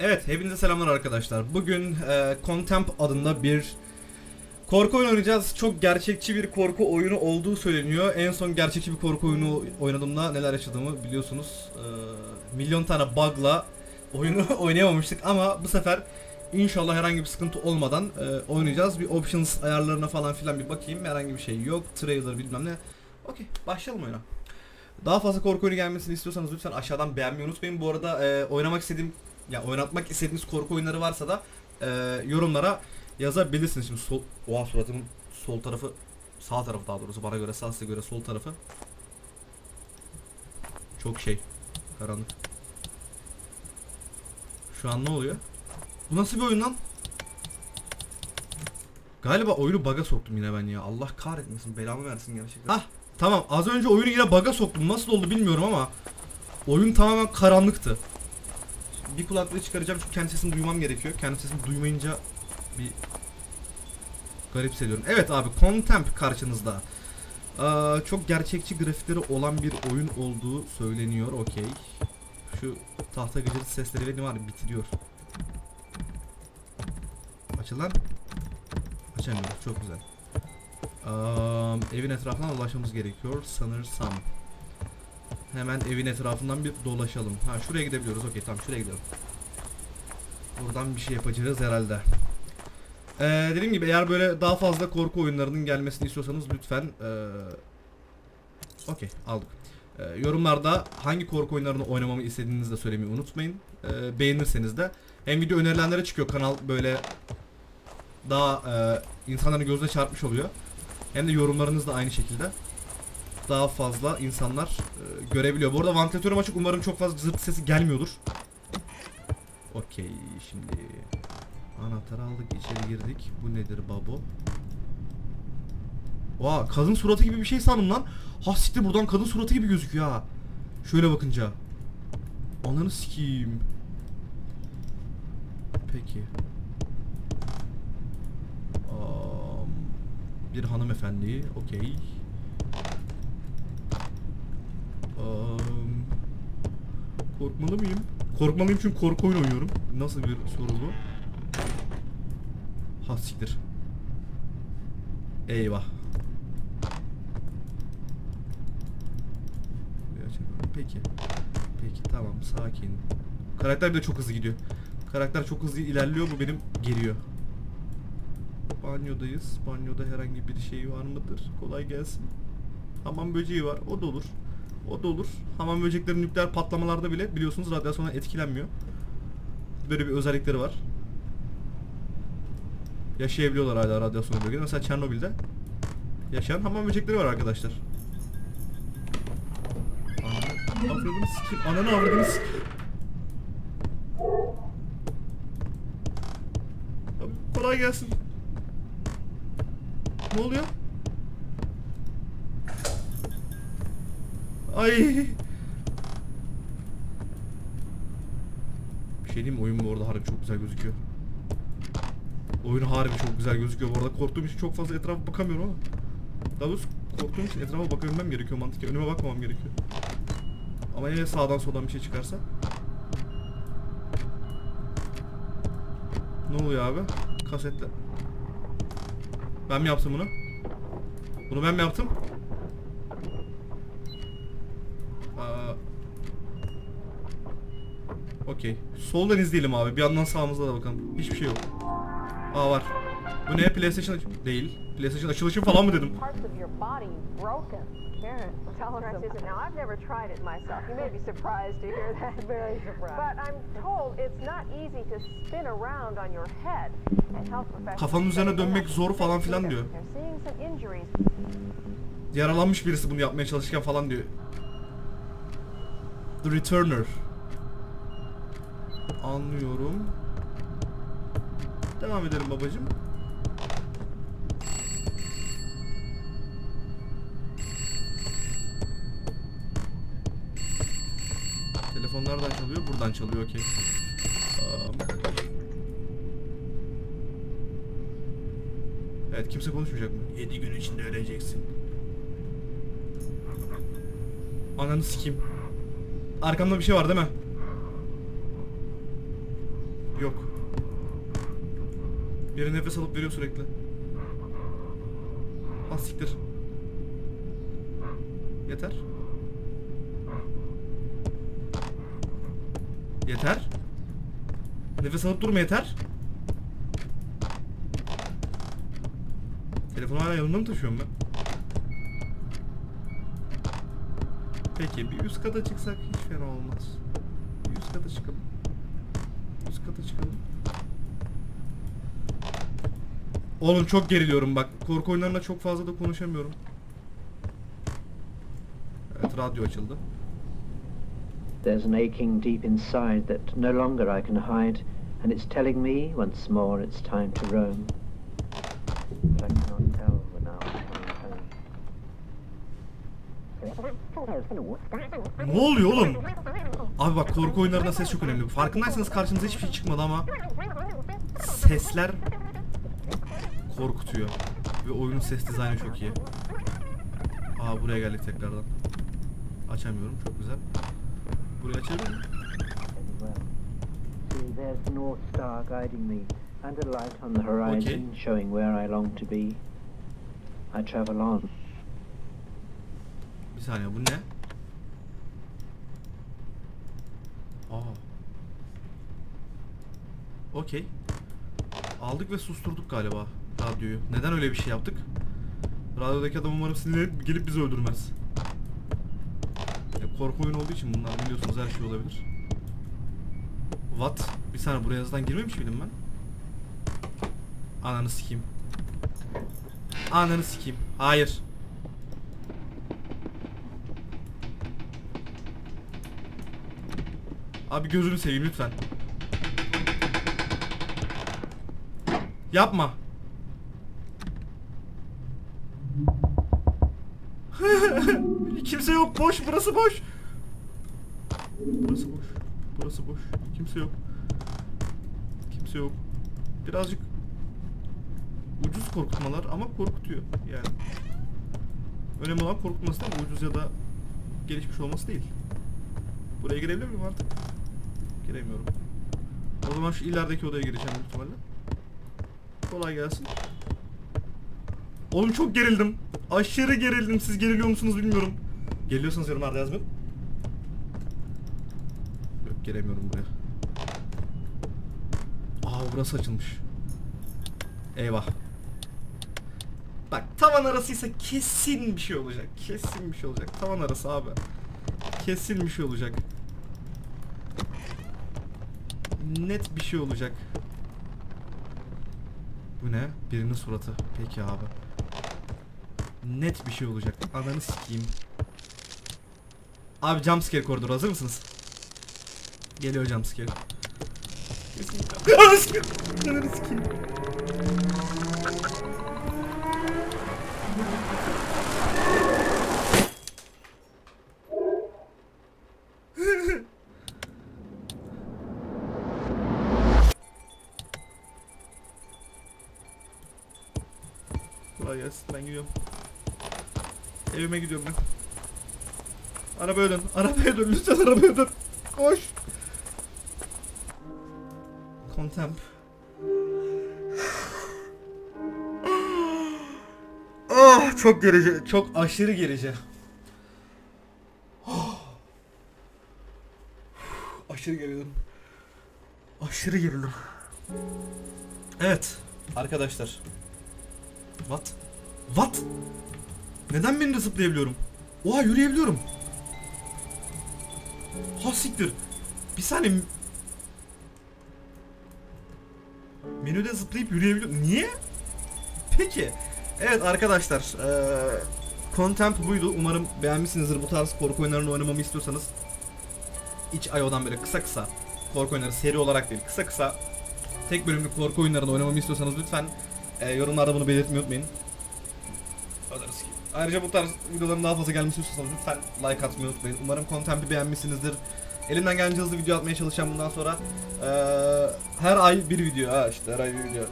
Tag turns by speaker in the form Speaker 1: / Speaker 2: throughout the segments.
Speaker 1: Evet, hepinize selamlar arkadaşlar. Bugün e, Contempt adında bir korku oyunu oynayacağız. Çok gerçekçi bir korku oyunu olduğu söyleniyor. En son gerçekçi bir korku oyunu oynadığımda neler yaşadığımı biliyorsunuz. E, milyon tane bug'la oyunu oynayamamıştık ama bu sefer inşallah herhangi bir sıkıntı olmadan e, oynayacağız. Bir options ayarlarına falan filan bir bakayım. Herhangi bir şey yok. Trailer bilmem ne. Okey, başlayalım oyuna. Daha fazla korku oyunu gelmesini istiyorsanız lütfen aşağıdan beğenmeyi unutmayın. Bu arada e, oynamak istediğim ya oynatmak istediğiniz korku oyunları varsa da e, yorumlara yazabilirsiniz. Şimdi sol oha suratımın sol tarafı sağ tarafı daha doğrusu bana göre sağ size göre sol tarafı çok şey karanlık. Şu an ne oluyor? Bu nasıl bir oyun lan? Galiba oyunu baga soktum yine ben ya. Allah kahretmesin belamı versin gerçekten. Hah tamam az önce oyunu yine baga soktum. Nasıl oldu bilmiyorum ama oyun tamamen karanlıktı. Bir kulaklığı çıkaracağım çünkü kendi sesimi duymam gerekiyor. Kendi sesimi duymayınca bir garip hissediyorum. Evet abi Contempt karşınızda. Aa, çok gerçekçi grafikleri olan bir oyun olduğu söyleniyor. Okey. Şu tahta gıcırtı sesleri beni var bitiriyor. Açıl lan. Açamıyoruz. Çok güzel. Aa, evin etrafından dolaşmamız gerekiyor sanırsam. Hemen evin etrafından bir dolaşalım. Ha şuraya gidebiliyoruz. Okey tamam şuraya gidelim. Buradan bir şey yapacağız herhalde. Ee, dediğim gibi eğer böyle daha fazla korku oyunlarının gelmesini istiyorsanız lütfen ee, Okey aldık. Ee, yorumlarda hangi korku oyunlarını oynamamı istediğinizi de söylemeyi unutmayın. Ee, beğenirseniz de hem video önerilenlere çıkıyor kanal böyle daha ee, insanların gözüne çarpmış oluyor. Hem de yorumlarınız da aynı şekilde daha fazla insanlar e, görebiliyor. Bu arada vantilatörüm açık. Umarım çok fazla zırt sesi gelmiyordur. Okey şimdi anahtarı aldık içeri girdik. Bu nedir babo? Oha kadın suratı gibi bir şey sandım lan. Ha siktir buradan kadın suratı gibi gözüküyor ha. Şöyle bakınca. Ananı sikeyim. Peki. Am, bir hanımefendi. Okey. Am, korkmalı mıyım? Korkmalıyım çünkü korku oynuyorum. Nasıl bir soru bu? Ha siktir. Eyvah. Peki. Peki tamam sakin. Karakter bir de çok hızlı gidiyor. Karakter çok hızlı ilerliyor bu benim geriyor. Banyodayız. Banyoda herhangi bir şey var mıdır? Kolay gelsin. Hamam böceği var. O da olur. O da olur. Hamam böcekleri nükleer patlamalarda bile biliyorsunuz radyasyona etkilenmiyor. Böyle bir özellikleri var. Yaşayabiliyorlar hala radyasyon bölgede. Mesela Çernobil'de yaşayan hamam böcekleri var arkadaşlar. Avradını sikeyim. Ananı avradını sikeyim. Abi, Kolay gelsin. Ne oluyor? Ay. Bir şey diyeyim mi? Oyun bu arada harbi çok güzel gözüküyor. Oyun harbi çok güzel gözüküyor. Bu arada korktuğum için çok fazla etrafa bakamıyorum ama. Daha doğrusu korktuğum için etrafa bakabilmem gerekiyor mantıken. Önüme bakmamam gerekiyor. Ama yine sağdan soldan bir şey çıkarsa. Ne oluyor abi? Kasetle. Ben mi yaptım bunu? Bunu ben mi yaptım? Aa. Okey. Soldan izleyelim abi. Bir yandan sağımızda da bakalım. Hiçbir şey yok. Aa var. Bu ne? PlayStation değil. PlayStation açılışı falan mı dedim?
Speaker 2: parts of your body broken.
Speaker 3: Karen, tolerance isn't. Now, I've never tried it myself. You may be surprised to hear that.
Speaker 2: Very surprised.
Speaker 3: But I'm told it's not easy to spin around on your head. And health professionals
Speaker 1: Kafanın üzerine dönmek zor falan filan diyor. Yaralanmış birisi bunu yapmaya çalışırken falan diyor. The Returner. Anlıyorum. Devam edelim babacım. Telefon nereden çalıyor? Buradan çalıyor okey. Evet kimse konuşmayacak mı? 7 gün içinde öleceksin. Ananı sikeyim. Arkamda bir şey var değil mi? Yok. Biri nefes alıp veriyor sürekli. Ha siktir. Yeter. Yeter. Nefes alıp durma yeter. Telefonu hala yanımda mı taşıyorum ben? Peki bir üst kata çıksak hiç fena olmaz. Bir üst kata çıkalım. Üst kata çıkalım. Oğlum çok geriliyorum bak. Korku oyunlarında çok fazla da konuşamıyorum. Evet radyo açıldı.
Speaker 4: There's an aching deep inside that no longer I can hide, and it's telling me once more it's time to roam. But I cannot tell when I'll come home.
Speaker 1: Ne oluyor oğlum? Abi bak korku oyunlarında ses çok önemli. Farkındaysanız karşınıza hiçbir şey çıkmadı ama sesler korkutuyor. Ve oyunun ses dizaynı çok iyi. Aa buraya geldik tekrardan. Açamıyorum çok güzel. Burayı açabilir miyim?
Speaker 4: There's the North Star guiding me, and a light on the horizon
Speaker 1: Okay.
Speaker 4: showing where I long to be. I travel on.
Speaker 1: Bir saniye bu ne? Aa. Okey. Aldık ve susturduk galiba radyoyu. Neden öyle bir şey yaptık? Radyodaki adam umarım sinirlenip gelip bizi öldürmez. Ya korku oyunu olduğu için bunlar biliyorsunuz her şey olabilir. What? Bir saniye buraya yazıdan girmemiş miydim ben? Ananı sikeyim. Ananı sikeyim. Hayır. Abi gözünü seveyim lütfen. Yapma. Kimse yok boş burası boş. Burası boş. Burası boş. Kimse yok. Kimse yok. Birazcık ucuz korkutmalar ama korkutuyor yani. Önemli olan korkutması mi? Ucuz ya da gelişmiş olması değil. Buraya girebilir miyim artık? Giremiyorum. O zaman şu ilerideki odaya gireceğim ihtimalle. Kolay gelsin. Oğlum çok gerildim. Aşırı gerildim. Siz geriliyor musunuz bilmiyorum. Geliyorsanız yorumlarda yazmayın. Yok giremiyorum buraya. Aa burası açılmış. Eyvah. Bak tavan arasıysa kesin bir şey olacak. Kesin bir şey olacak. Tavan arası abi. Kesin bir şey olacak. Net bir şey olacak. Bu ne? Birinin suratı. Peki abi. Net bir şey olacak. Ananı sikeyim. Abi jumpscare koridoru hazır mısınız? Geliyor jumpscare. Kesinlikle. Ananı sikeyim. Ananı sikeyim. Kolay gelsin ben gidiyorum. Evime gidiyorum ben. Arabaya dön. Arabaya dön. Lütfen arabaya dön. Koş. Contempt. Ah çok gerici. Çok aşırı gerici. Aşırı gerildim. Aşırı gerildim. Evet. Arkadaşlar. What? What? Neden beni de zıplayabiliyorum? Oha yürüyebiliyorum. Ha siktir. Bir saniye. Menüde zıplayıp yürüyebiliyorum. Niye? Peki. Evet arkadaşlar. Eee Content buydu. Umarım beğenmişsinizdir. Bu tarz korku oyunlarını oynamamı istiyorsanız iç IO'dan böyle kısa kısa korku oyunları seri olarak değil kısa kısa tek bölümlük korku oyunlarını oynamamı istiyorsanız lütfen e, yorumlarda bunu belirtmeyi unutmayın. Ayrıca bu tarz videoların daha fazla gelmesi istiyorsanız lütfen like atmayı unutmayın. Umarım content'i beğenmişsinizdir. Elimden gelince hızlı video atmaya çalışacağım bundan sonra. Ee, her ay bir video. Ha işte her ay bir video.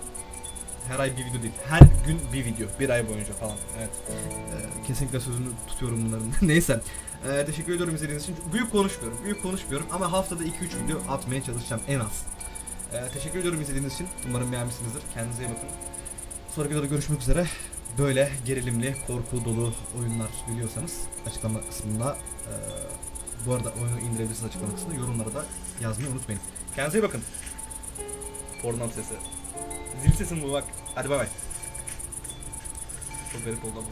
Speaker 1: Her ay bir video değil. Her gün bir video. Bir ay boyunca falan. Evet. Ee, kesinlikle sözünü tutuyorum bunların. Neyse. Ee, teşekkür ediyorum izlediğiniz için. Büyük konuşmuyorum. Büyük konuşmuyorum ama haftada 2-3 video atmaya çalışacağım en az. Ee, teşekkür ediyorum izlediğiniz için. Umarım beğenmişsinizdir. Kendinize iyi bakın. Sonraki videoda görüşmek üzere. Böyle gerilimli, korku dolu oyunlar biliyorsanız açıklama kısmında eee, bu arada oyunu indirebilirsiniz açıklama kısmında. Yorumlara da yazmayı unutmayın. Kendinize iyi bakın. Pornam sesi. Zil sesim bu bak. Hadi bay bay. Çok garip oldu ama.